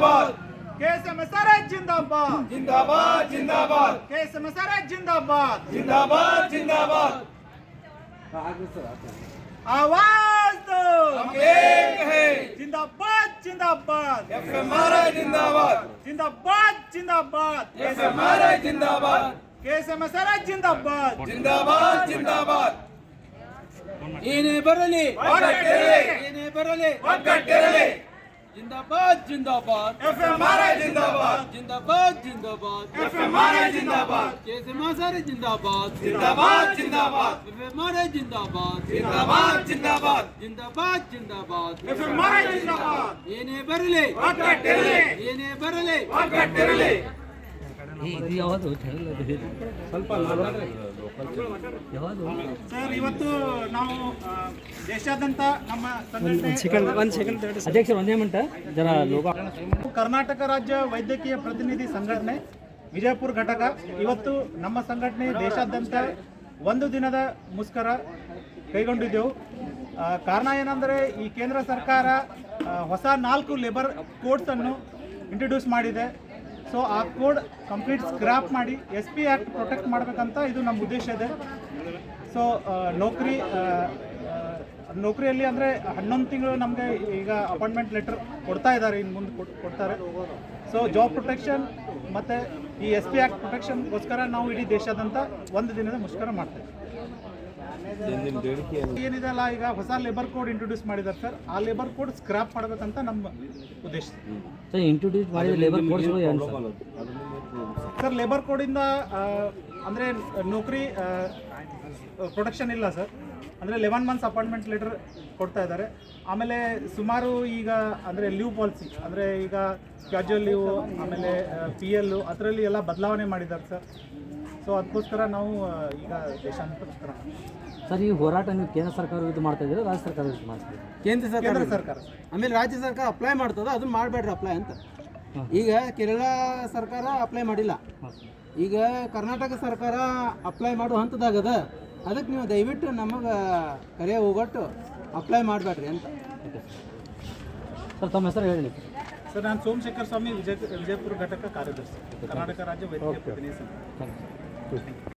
जिंदाबाद కేసమ సరే జిందాబాద్ జిందాబాద్ జిందాబాద్ కేసమ సరే జిందాబాద్ జిందాబాద్ జిందాబాద్ आवाज़ दो हम एक है जिंदाबाद जिंदाबाद हमारा जिंदाबाद जिंदाबाद जिंदाबाद हमारा जिंदाबाद కేసమ సరే జిందాబాద్ జిందాబాద్ జిందాబాద్ ఈయన బరలి ఈయన బరలి ಬರಲಿ ಒಗ್ಗಟ್ಟಿರಲಿ ಜಿಂದಾಬಾದ್ ಜಿಂದಾಬಾದ್ एफएमआरआई जिंदाबाद ಜಿಂದಾಬಾದ್ ಜಿಂದಾಬಾದ್ एफएमआरआई जिंदाबाद ಕೇಸಮಾಸಾರಿ ಜಿಂದಾಬಾದ್ जिंदाबाद जिंदाबाद ಮಾರೇ ಜಿಂದಾಬಾದ್ जिंदाबाद जिंदाबाद ಜಿಂದಾಬಾದ್ ಜಿಂದಾಬಾದ್ ಎಫ್ಎಂಆರ್ಐ ಜಿಂದಾಬಾದ್ ಏನೇ ಬರಲಿ ಒಗ್ಗಟ್ಟಿರಲಿ ಏನೇ ಬರಲಿ ಒಗ್ಗಟ್ಟಿರಲಿ ಸರ್ ಇವತ್ತು ನಾವು ದೇಶಾದ್ಯಂತ ನಮ್ಮ ಅಧ್ಯಕ್ಷರು ಒಂದೇ ಜನ ಲೋಗ ಕರ್ನಾಟಕ ರಾಜ್ಯ ವೈದ್ಯಕೀಯ ಪ್ರತಿನಿಧಿ ಸಂಘಟನೆ ವಿಜಯಪುರ ಘಟಕ. ಇವತ್ತು ನಮ್ಮ ಸಂಘಟನೆ ದೇಶಾದ್ಯಂತ ಒಂದು ದಿನದ ಮುಷ್ಕರ ಕೈಗೊಂಡಿದ್ದೆವು. ಕಾರಣ ಏನಂದರೆ ಈ ಕೇಂದ್ರ ಸರ್ಕಾರ ಹೊಸ ನಾಲ್ಕು ಲೇಬರ್ ಕೋಡ್ಸನ್ನು ಇಂಟ್ರೊಡ್ಯೂಸ್ ಮಾಡಿದೆ. ಸೊ ಆ ಕೋಡ್ ಕಂಪ್ಲೀಟ್ ಸ್ಕ್ರಾಪ್ ಮಾಡಿ ಎಸ್ ಪಿ ಆ್ಯಕ್ಟ್ ಪ್ರೊಟೆಕ್ಟ್ ಮಾಡಬೇಕಂತ ಇದು ನಮ್ಮ ಉದ್ದೇಶ ಇದೆ. ಸೊ ನೌಕರಿ ನೌಕರಿಯಲ್ಲಿ ಅಂದರೆ ಹನ್ನೊಂದು ತಿಂಗಳು ನಮಗೆ ಈಗ ಅಪಾಯಿಂಟ್ಮೆಂಟ್ ಲೆಟರ್ ಕೊಡ್ತಾ ಇದ್ದಾರೆ, ಇನ್ನು ಮುಂದೆ ಕೊಡ್- ಕೊಡ್ತಾರೆ. ಸೊ ಜಾಬ್ ಪ್ರೊಟೆಕ್ಷನ್ ಮತ್ತು ಈ ಎಸ್ ಪಿ ಆ್ಯಕ್ಟ್ ಪ್ರೊಟೆಕ್ಷನ್ಗೋಸ್ಕರ ನಾವು ಇಡೀ ದೇಶಾದ್ಯಂತ ಒಂದು ದಿನದ ಮುಷ್ಕರ ಮಾಡ್ತೇವೆ ಏನಿದೆ ಅಲ್ಲ ಈಗ ಹೊಸ ಲೇಬರ್ ಕೋಡ್ ಇಂಟ್ರೊಡ್ಯೂಸ್ ಮಾಡಿದ್ದಾರೆ ಸರ್ ಆ ಲೇಬರ್ ಕೋಡ್ ಸ್ಕ್ರಾಪ್ ಮಾಡಬೇಕಂತ ನಮ್ಮ ಉದ್ದೇಶ. ಸರ್ ಇಂಟ್ರೊಡ್ಯೂಸ್ ಮಾಡಿದ ಲೇಬರ್ ಕೋಡ್ ಸರ್ ಲೇಬರ್ ಕೋಡಿಂದ ಅಂದರೆ ನೌಕರಿ ಪ್ರೊಟೆಕ್ಷನ್ ಇಲ್ಲ ಸರ್ ಅಂದರೆ ಲೆವೆನ್ ಮಂತ್ಸ್ ಅಪಾಯಿಂಟ್ಮೆಂಟ್ ಲೆಟರ್ ಕೊಡ್ತಾ ಇದ್ದಾರೆ. ಆಮೇಲೆ ಸುಮಾರು ಈಗ ಅಂದರೆ ಲೀವ್ ಪಾಲಿಸಿ ಅಂದರೆ ಈಗ ಕ್ಯಾಜುವಲ್ ಲೀವ್ ಆಮೇಲೆ ಪಿ ಎಲ್ಲು ಅದರಲ್ಲಿ ಎಲ್ಲ ಬದಲಾವಣೆ ಮಾಡಿದ್ದಾರೆ ಸರ್ ಸೊ ಅದಕ್ಕೋಸ್ಕರ ನಾವು ಈಗ ದೇಶಾಂತರ ಸರ್ ಈ ಹೋರಾಟ ನೀವು ಕೇಂದ್ರ ಸರ್ಕಾರ ಇದು ಮಾಡ್ತಾ ಇದ್ದೀರಾ ರಾಜ್ಯ ಸರ್ಕಾರ ಇದು ಮಾಡ್ತಾ ಇದ್ದೀರಾ? ಕೇಂದ್ರ ಸರ್ಕಾರ ಕೇಂದ್ರ ಸರ್ಕಾರ ಆಮೇಲೆ ರಾಜ್ಯ ಸರ್ಕಾರ ಅಪ್ಲೈ ಮಾಡ್ತದ ಅದು ಮಾಡಬೇಡ್ರಿ ಅಪ್ಲೈ ಅಂತ. ಈಗ ಕೇರಳ ಸರ್ಕಾರ ಅಪ್ಲೈ ಮಾಡಿಲ್ಲ. ಈಗ ಕರ್ನಾಟಕ ಸರ್ಕಾರ ಅಪ್ಲೈ ಮಾಡೋ ಹಂತದಾಗದ ಅದಕ್ಕೆ ನೀವು ದಯವಿಟ್ಟು ನಮಗೆ ಕರೆ ಹೋಗಟ್ಟು ಅಪ್ಲೈ ಮಾಡಬೇಡ್ರಿ ಅಂತ. ಸರ್ ತಮ್ಮ ಹೆಸರು ಹೇಳಿ. ಸರ್ ನಾನು ಸೋಮಶೇಖರ್ ಸ್ವಾಮಿ ವಿಜಯ ವಿಜಯಪುರ ಘಟಕ ಕಾರ್ಯದರ್ಶಿ ಕರ್ನಾಟಕ ರಾಜ್ಯ ವೈದ್ಯಕೀಯ ಪ್ರತಿನಿಧಿ ಸಂಘ. pues.